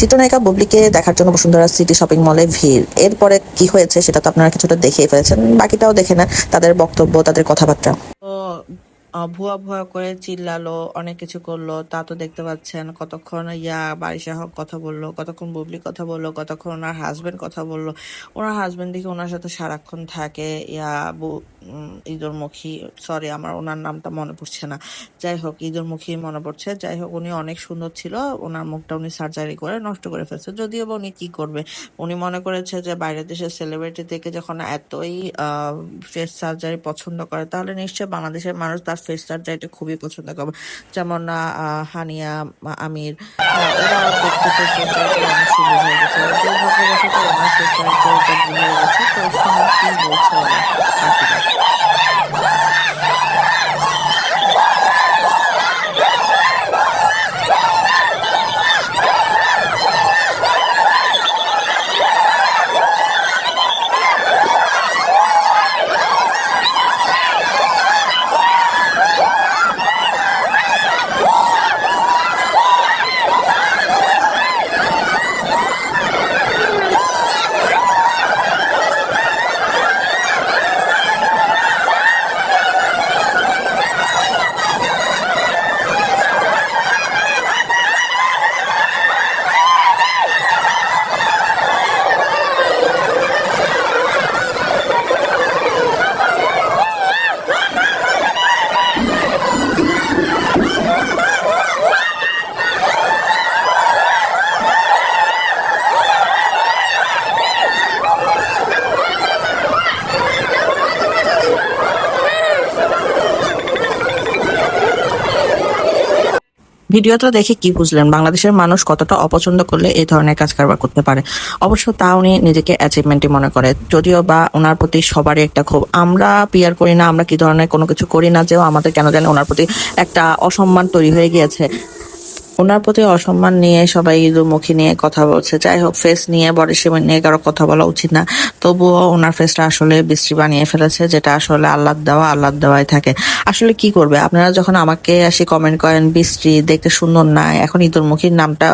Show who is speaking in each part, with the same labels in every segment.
Speaker 1: চিত্রনায়িকা বুবলিকে দেখার জন্য বসুন্ধরা সিটি শপিং মলে ভিড়। এরপরে কি হয়েছে সেটা তো আপনারা কিছুটা দেখেই ফেলেছেন, বাকিটাও দেখে না তাদের বক্তব্য, তাদের কথাবার্তা।
Speaker 2: ভুয়া ভুয়া করে চিল্লালো, অনেক কিছু করল। তা তো দেখতে পাচ্ছেন, কতক্ষণ ইয়া বারিশা হক কথা বলল, কতক্ষণ বুবলি কথা বলল, কতক্ষণ ওনার হাজবেন্ড কথা বলল। ওনার হাজবেন্ড দেখে ওনার সাথে সারাক্ষণ থাকে, ইয়া ইঁদুরমুখী সরি আমার ওনার নামটা মনে পড়ছে না। যাই হোক ইঁদুরমুখী মনে পড়ছে। যাই হোক, উনি অনেক সুন্দর ছিল, ওনার মুখটা উনি সার্জারি করে নষ্ট করে ফেলছে। যদিও বা উনি কি করবে, উনি মনে করেছে যে বাইরের দেশের সেলিব্রিটি থেকে যখন এতই ফেস সার্জারি পছন্দ করে, তাহলে নিশ্চয়ই বাংলাদেশের মানুষ তার ফেস যাইতে খুবই পছন্দ করে যেমন হানিয়া আমির হয়ে গেছে। হয়ে গেছে, তো কি বলছে ওরা? ভিডিওটা দেখে কি বুঝলেন? বাংলাদেশের মানুষ কতটা অপছন্দ করলে এই ধরনের কাজ কারবার করতে পারে? অবশ্য তা উনি নিজেকে অ্যাচিভমেন্টই মনে করে। যদিও বা ওনার প্রতি সবারই একটা ক্ষোভ। আমরা পিয়ার করি না, আমরা কি ধরনের কোনো কিছু করি না, যেও আমাদের কেন জানি ওনার প্রতি একটা অসম্মান তৈরি হয়ে গিয়েছে। ওনার প্রতি অসম্মান নিয়ে সবাই মুখী নিয়ে কথা বলছে। যাই হোক ফেস নিয়ে বডি শেপ নিয়ে কারও কথা বলা উচিত না। তবুও ওনার ফেসটা আসলে বৃষ্টি বানিয়ে ফেলেছে, যেটা আসলে আল্লাহ দেওয়া আল্লাহ দেওয়াই থাকে। আসলে কি করবে? আপনারা যখন আমাকে আসি কমেন্ট করেন বৃষ্টি দেখতে সুন্দর না, এখন ঈদুর মুখীর নামটা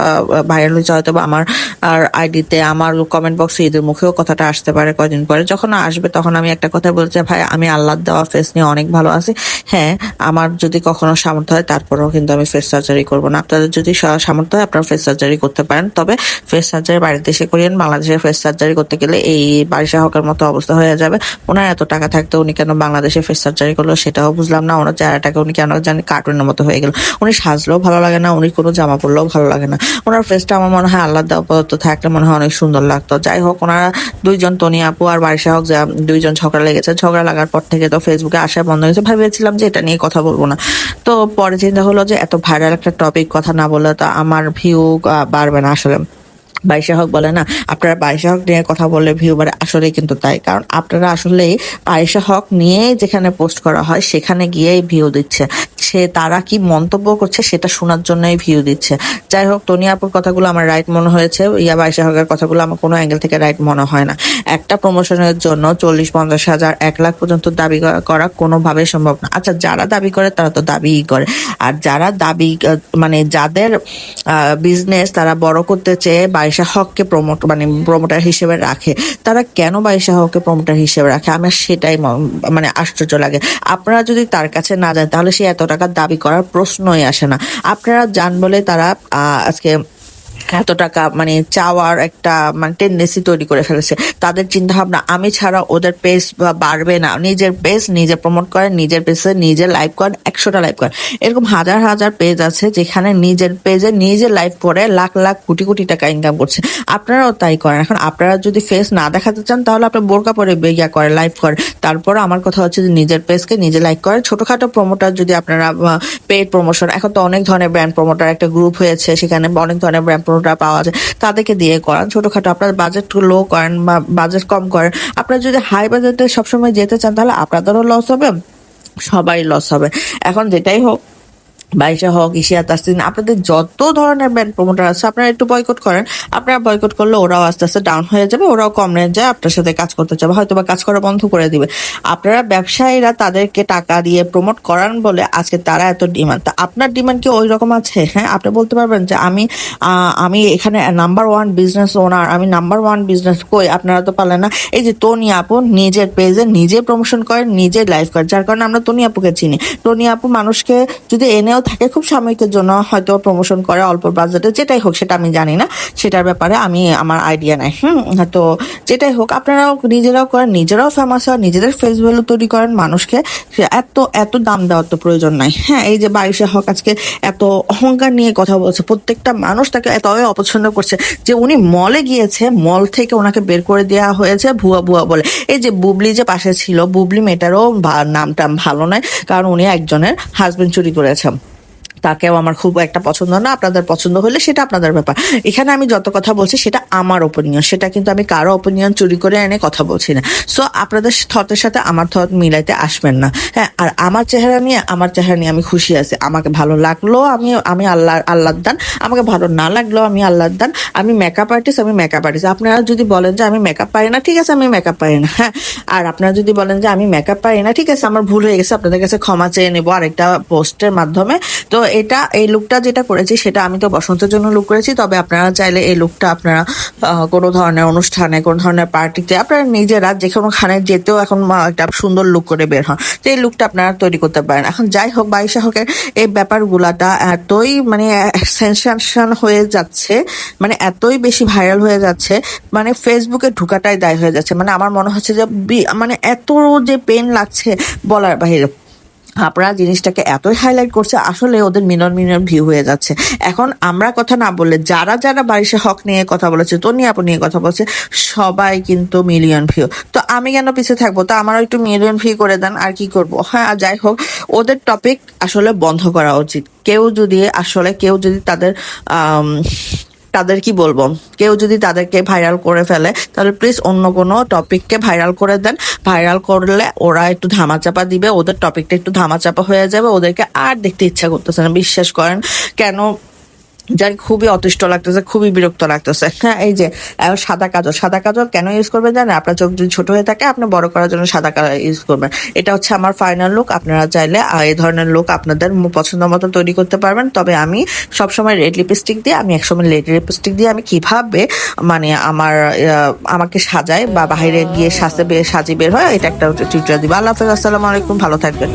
Speaker 2: ভাইরাল হয়েছে হয়তো বা আমার, আর আইডিতে আমার কমেন্ট বক্সে ঈদের মুখেও কথাটা আসতে পারে কয়দিন পরে। যখন আসবে, তখন আমি একটা কথা বলছি, ভাই, আমি আল্লাহ দেওয়া ফেস নিয়ে অনেক ভালো আছি। হ্যাঁ আমার যদি কখনো সামর্থ্য হয়, তারপরেও কিন্তু আমি ফেস সার্জারি করব না। আপনাদের যদি সামর্থ্য হয় আপনারা ফেস সার্জারি করতে পারেন। তবে ফেস সার্জারি বাড়িতে এসে করিয়েন। বাংলাদেশে ফেস সার্জারি করতে গেলে এই বারিশা হকের মতো অবস্থা হয়ে যাবে। ওনার এত টাকা থাকতে উনি কেন বাংলাদেশে ফেস সার্জারি করল সেটাও বুঝলাম না। ওনার চেহারাটাকে উনি কেন জানি কার্টুনের মতো হয়ে গেল। উনি সাজলেও ভালো লাগে না, উনি কোনো জামা পরলেও ভালো লাগে না। ওনার ফেসটা আমার মনে হয় আল্লাহ পদার্থ থাকলে মনে হয় অনেক সুন্দর লাগতো। যাই হোক, ওনারা দুইজন, তনি আপু আর বারিশা হক দুইজন ঝগড়া লেগেছে। ঝগড়া লাগার পর থেকে তো ফেসবুকে আসা বন্ধ হয়েছে। ভেবেছিলাম যে এটা নিয়ে কথা বলব না। তো পরে চিন্তা হলো যে এত ভাইরাল একটা টপিক কথা না বললে তো আমার ভিউ বাড়বে না আসলে। বাইশা হক বলে না, আপনারা বাইশা হক নিয়ে কথা বললে ভিউ বাড়ে আসলে কিন্তু তাই। কারণ আপনারা আসলে বাইশা হক নিয়ে যেখানে পোস্ট করা হয়, সেখানে গিয়েই ভিউ দিচ্ছে। সে তারা কি মন্তব্য করছে সেটা শোনার জন্যই ভিউ দিচ্ছে। যাই হোক তনিয়াপুর কথাগুলো আমার রাইট মনে হয়েছে। ইয়া বাইশা হকের কথাগুলো আমার কোনো অ্যাঙ্গেল থেকে রাইট মনে হয় না। একটা প্রমোশনের জন্য চল্লিশ পঞ্চাশ হাজার, এক লাখ পর্যন্ত দাবি করা- কোনোভাবেই সম্ভব না। আচ্ছা যারা দাবি করে, তারা তো দাবিই করে। আর যারা দাবি মানে যাদের বিজনেস তারা বড় করতে চেয়ে বাইশা হককে প্রমোট মানে প্রমোটার হিসেবে রাখে, তারা কেন বাইশা হককে প্রমোটার হিসেবে রাখে? আমার সেটাই মানে আশ্চর্য লাগে। আপনারা যদি তার কাছে না যান, তাহলে সে এত টাকা দাবি করার প্রশ্নই আসে না। আপনারা যান বলে তারা আজকে এত টাকা মানে চাওয়ার একটা মানে টেন্ডেন্সি তৈরি করে ফেলেছে। তাদের চিন্তা ভাবনা আমি ছাড়া ওদের পেজ বাড়বে না। নিজের পেজ নিজে প্রমোট করেন, নিজের পেজে নিজে লাইভ করেন, একশোটা লাইভ করেন। এরকম হাজার হাজার পেজ আছে যেখানে নিজের পেজে নিজে লাইভ করে লাখ লাখ কোটি কোটি টাকা ইনকাম করছে। আপনারাও তাই করেন। এখন আপনারা যদি ফেস না দেখাতে চান, তাহলে আপনার বোরকা পরে ইয়া করে লাইভ করেন তারপর আমার কথা হচ্ছে যে নিজের পেজকে নিজে লাইক করেন। ছোটখাটো প্রমোটার যদি আপনারা পেড প্রমোশন এখন তো অনেক ধরনের ব্র্যান্ড প্রমোটার একটা গ্রুপ হয়েছে, সেখানে অনেক ধরনের ব্র্যান্ড প্রমোটার পাওয়া যায়। তাদেরকে দিয়ে করান। ছোটখাটো আপনার বাজেট লো করেন বা বাজেট কম করেন। আপনার যদি হাই বাজেটে সবসময় যেতে চান, তাহলে আপনাদেরও লস হবে সবাই লস হবে। এখন যেটাই হোক বাইশা হক, ইশিয়া তাসিন আপনাদের যত ধরনের ব্র্যান্ড প্রমোটার আছে, আপনারা একটু বয়কট করেন। আপনারা বয়কট করলে ওরাও আস্তে আস্তে ডাউন হয়ে যাবে, ওরাও কম রেঞ্জ আপনার সাথে কাজ করতে চাবে হয়তো বা কাজ করা বন্ধ করে দিবে। আপনারা ব্যবসায়ীরা তাদেরকে টাকা দিয়ে প্রমোট করান বলে আজকে তারা এত ডিমান্ড তা আপনার ডিমান্ড কি ওই রকম আছে? হ্যাঁ আপনি বলতে পারবেন যে আমি আমি এখানে নাম্বার ওয়ান বিজনেস ওনার আমি নাম্বার ওয়ান বিজনেস কই, আপনারা তো পারলেন না। এই যে টনি আপু নিজের পেজে নিজে প্রমোশন করেন, নিজে লাইভ করেন, যার কারণে আমরা টনি আপুকে চিনি। টনি আপু মানুষকে যদি এনেও থাকে খুব সাময়িকের জন্য হয়তো প্রমোশন করে অল্প বাজেটে যেটাই হোক, সেটা আমি জানি না। সেটার ব্যাপারে আমি আমার আইডিয়া নাই। হুম, তো যেটাই হোক, আপনারাও নিজেরাও করেন, নিজেরাও ফেমাস হয় নিজেদের ফেস ভ্যালু তৈরি করেন, মানুষকে এত এত দাম দেওয়ার তো প্রয়োজন নাই। হ্যাঁ এই যে বাইশে হক আজকে এত অহংকার নিয়ে কথা বলছে, প্রত্যেকটা মানুষ তাকে এত অপছন্দ করছে যে উনি মলে গিয়েছে মল থেকে ওনাকে বের করে দেওয়া হয়েছে ভুয়া ভুয়া বলে। এই যে বুবলি যে পাশে ছিল, বুবলি মেয়েটারও নামটা ভালো নয়, কারণ উনি একজনের হাজবেন্ড চুরি করেছে। তাকেও আমার খুব একটা পছন্দ না, আপনাদের পছন্দ হলে সেটা আপনাদের ব্যাপার। এখানে আমি যত কথা বলছি সেটা আমার ওপিনিয়ন সেটা কিন্তু আমি কারও ওপিনিয়ন চুরি করে এনে কথা বলছি না। সো আপনাদের থটের সাথে আমার থট মিলাইতে আসবেন না। হ্যাঁ আর আমার চেহারা নিয়ে, আমার চেহারা নিয়ে আমি খুশি আছি। আমাকে ভালো লাগল আমি আমি আল্লাহ, আল্লাহর দান। আমাকে ভালো না লাগল আমি আল্লাহর দান। আমি মেকআপ আর্টিস্ট আমি মেকআপ আর্টিস্ট আপনারা যদি বলেন যে আমি মেকআপ পারি না, ঠিক আছে, আমি মেকআপ পারি না। হ্যাঁ আর আপনারা যদি বলেন যে আমি মেকআপ পারি না, ঠিক আছে, আমার ভুল হয়ে গেছে, আপনাদের কাছে ক্ষমা চেয়ে নেব আরেকটা পোস্টের মাধ্যমে। তো এটা, এই লুকটা যেটা করেছি, সেটা আমি তো বসন্তের জন্য লুক করেছি, তবে আপনারা চাইলে এই লুকটা আপনারা কোনো ধরনের অনুষ্ঠানে, কোনো ধরনের পার্টিতে আপনারা নিজেরা যে কোনো খানে যেতেও এখন একটা সুন্দর লুক করে বের হন। তো এই লুকটা আপনারা তৈরি করতে পারেন। এখন যাই হোক বাইশা হকের এই ব্যাপারগুলাটা এতই মানে সেন্সেশন হয়ে যাচ্ছে মানে এতই বেশি ভাইরাল হয়ে যাচ্ছে মানে ফেসবুকে ঢুকাটাই দায় হয়ে যাচ্ছে। মানে আমার মনে হচ্ছে যে মানে এত যে পেন লাগছে বলার বাহিরে আপনারা জিনিসটাকে এতই হাইলাইট করছে, আসলে ওদের মিলিয়ন মিলিয়ন ভিউ হয়ে যাচ্ছে। এখন আমরা কথা না বললে যারা যারা বারিশে হক নিয়ে কথা বলেছে, তনি আপু নিয়ে কথা বলছে, সবাই কিন্তু মিলিয়ন ভিউ তো আমি কেন পিছিয়ে থাকব? তো আমারও একটু মিলিয়ন ভিউ করে দেন, আর কি করব? হ্যাঁ যাই হোক, ওদের টপিক আসলে বন্ধ করা উচিত। কেউ যদি আসলে, কেউ যদি তাদের তাদের কি বলব? কেউ যদি তাদেরকে ভাইরাল করে ফেলে, তাহলে প্লিজ অন্য কোনো টপিককে ভাইরাল করে দেন। ভাইরাল করলে ওরা একটু ধামাচাপা দিবে, ওদের টপিকটা একটু ধামাচাপা হয়ে যাবে, ওদেরকে আর দেখতে ইচ্ছা করতেছে না। বিশ্বাস করেন, কেন যার খুবই অতিষ্ঠ লাগতেছে, খুবই বিরক্ত লাগতেছে। হ্যাঁ এই যে সাদা কাজল। সাদা কাজল কেন ইউজ করবেন জানেন? আপনার চোখ যদি ছোট হয়ে থাকে, আপনি বড় করার জন্য সাদা কালার ইউজ করবেন। এটা হচ্ছে আমার ফাইনাল লুক আপনারা চাইলে এই ধরনের লুক আপনাদের পছন্দ মতো তৈরি করতে পারবেন। তবে আমি সবসময় রেড লিপস্টিক দিয়ে, আমি একসময় রেড লিপস্টিক দিয়ে আমি কীভাবে মানে আমার আমাকে সাজাই বা বাইরে গিয়ে সাজতে বের সাজি বের হয়, এটা একটা টিউটোরিয়াল দিবা। আল্লাহ হাফেজ, আসসালামু আলাইকুম, ভালো থাকবেন।